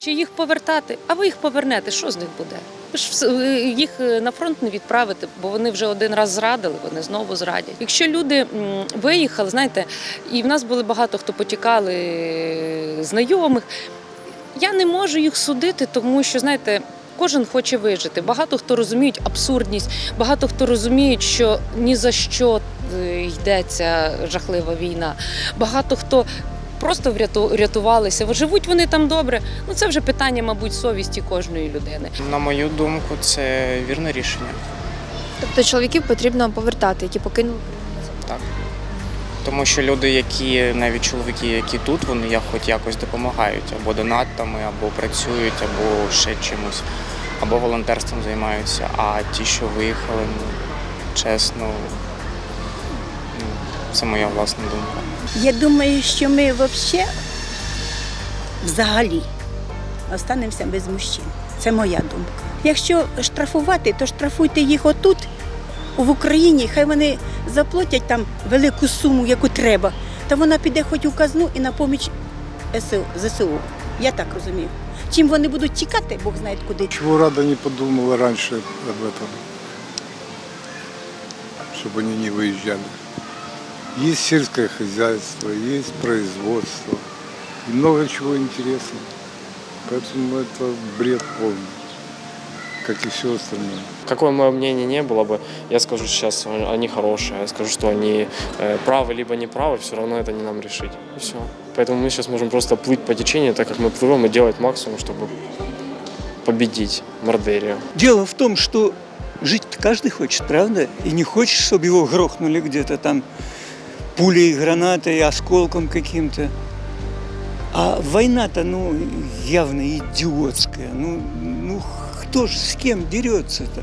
Чи їх повертати? А ви їх повернете, що з них буде? Ви ж їх е, на фронт не відправите, бо вони вже один раз зрадили, вони знову зрадять. Якщо люди виїхали, знаєте, і в нас були багато хто потікали е, знайомих, я не можу їх судити, тому що, знаєте, кожен хоче вижити. Багато хто розуміють абсурдність, багато хто розуміють, що ні за що е, йдеться жахлива війна. Багато хто просто вряту- врятувалися. Живуть вони там добре. Ну це вже питання, мабуть, совісті кожної людини. На мою думку, це вірне рішення. Тобто чоловіків потрібно повертати, які покинули. Так. Тому що люди, які навіть чоловіки, які тут, вони я хоч якось допомагають або донатами, або працюють, або ще чимось, або волонтерством займаються. А ті, що виїхали, ну чесно, це моя власна думка. Я думаю, що ми взагалі, взагалі останемося без мужчин. Це моя думка. Якщо штрафувати, то штрафуйте їх отут, в Україні, хай вони заплатять там велику суму, яку треба, та вона піде хоч у казну і на поміч СУ, ЗСУ. Я так розумію. Чим вони будуть тікати, Бог знає куди. Чего Рада не подумала раньше об этом, чтобы они не выезжали. Есть сельское хозяйство, есть производство и много чего интересного. Поэтому это бред полный, как и все остальное. Какое мое мнение не было бы, я скажу сейчас, они хорошие, я скажу, что они э, правы либо не правы, все равно это не нам решить. И все. Поэтому мы сейчас можем просто плыть по течению, так как мы плывем и делать максимум, чтобы победить Мордерию. Дело в том, что жить каждый хочет, правда? И не хочет, чтобы его грохнули где-то там пулей, гранатой, осколком каким-то. А война-то, ну, явно идиотская. Ну, ну кто же с кем дерется-то?